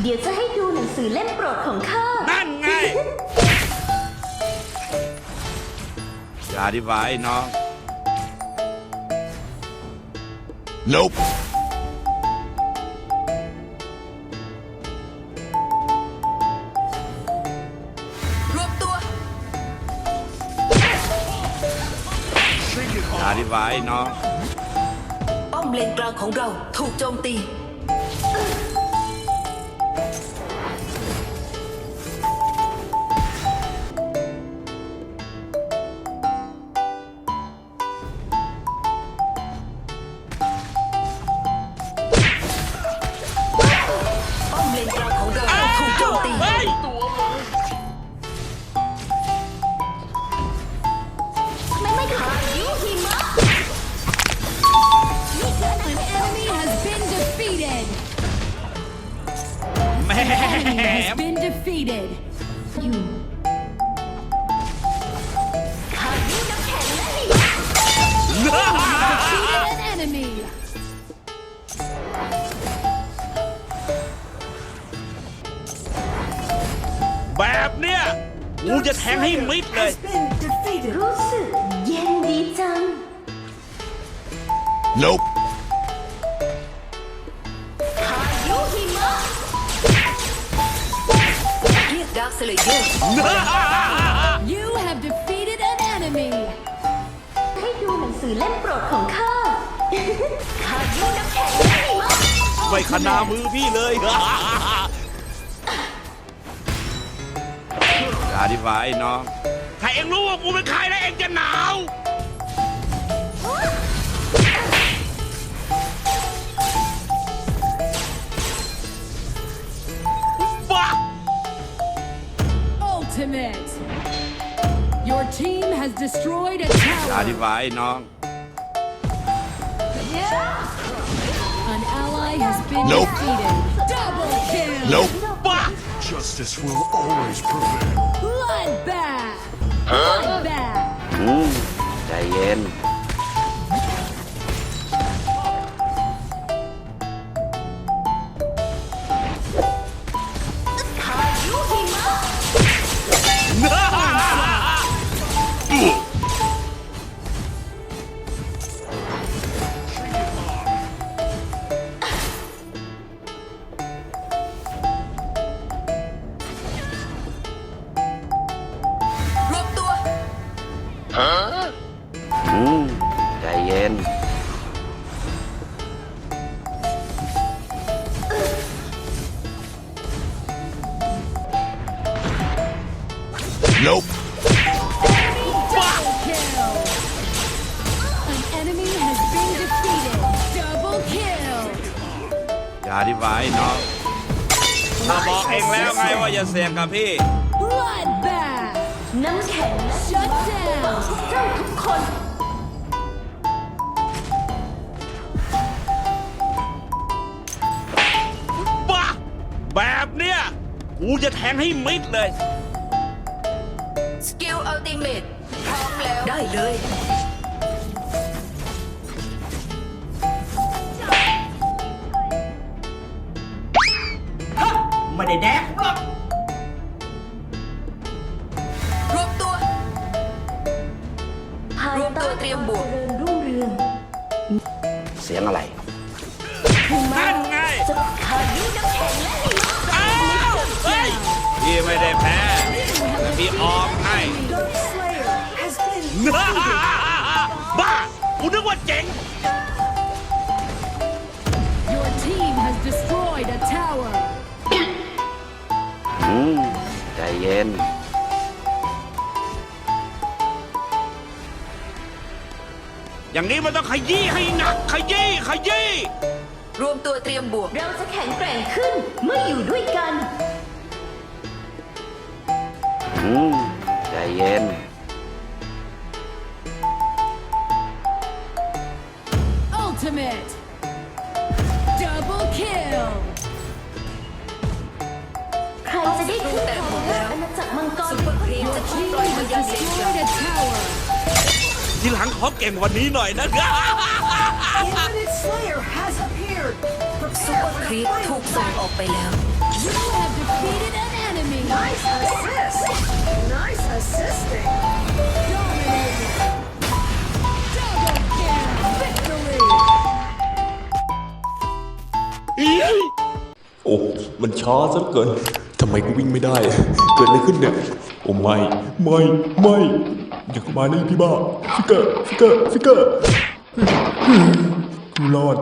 เดี๋ยวจะให้ดูหนังสือเล่มโปรดของข้า นั่นไง อย่าอธิบายน้อง Nope. รวมตัว อย่าอธิบายน้อง ป้อมเลนกลางของเราถูกโจมตี Has been defeated. อยู่ขายุน้ำแข็งและหิมะ Defeated an enemy. แบบเนี้ยกูจะแทงให้มิดเลยรู้สึกเย็นดีจัง Nope. เรียกดาร์คสเลเยอร์ You have defeated an enemy. ให้ดูหนังสือเล่มโปรดของข้าขายุน้ำแข็งและหิมะไม่ขนามือพี่เลยอย่าอธิบายน้องถ้าเองรู้ว่ากูเป็นใครแล้วเองจะหนาว Ultimate. Your team has destroyed a อย่าอธิ tower. บายน้อง An ally has been Nope. defeated. Double kill. Nope. บ้า Justice will always prevail. Bloodbath. Bloodbath. อืมใจเย็น อืมใจเย็น Nope. Double kill. An enemy has been defeated. Double kill. อย่าอธิบายน้องถ้าบอกเองแล้วไงว่าอย่าเสี่ยงกับพี่ Bloodbath. น้ำแข็งและ Shut พวก down. เจ้าทุกคน กูจะแทงให้มิดเลย สกิลอัลติเมทพร้อมแล้ว ได้เลย ไม่ได้แดกหรอกรวมตัว ภายรวมตัวใต้เตรียมบวกเจริญรุ่งเรืองเสียงอะไรหิมะนั่นไง จะ ไม่ได้แพ้แต่พี่ออกให้บ้ากูนึกว่าเจ๋ง Your team has destroyed a tower. อืมใจเย็น อย่างนี้มันต้องขยี้ให้หนัก ขยี้ขยี้ รวมตัวเตรียมบวก เราจะแข็งแกร่งขึ้นเมื่ออยู่ด้วยกัน อืมใจเย็น Ultimate. Double kill. ใครจะได้ขึ้นของอาณาจักรมังกรซุปเปอร์ครีมจะช่วย Team ต่อย has วิญญาณเลนกลาง destroyed a tower. ทีหลังขอเก่งกวันนี้หน่อยนะ Infinite Slayer has appeared. ซุปเปอร์ครีปถูกส่งออกไปแล้ว You have defeated an enemy. Nice assist Nice assisting Dominating. Double kill. Victory. โอ้มันช้าซะเกินทำไมกูวิ่งไม่ได้ เกิดอะไรขึ้นเนี่ย โอ้ไม่ ไม่ ไม่ อย่าเข้ามานะพี่บ้า ฟิกเกอร์ ฟิกเกอร์ ฟิกเกอร์กูรอด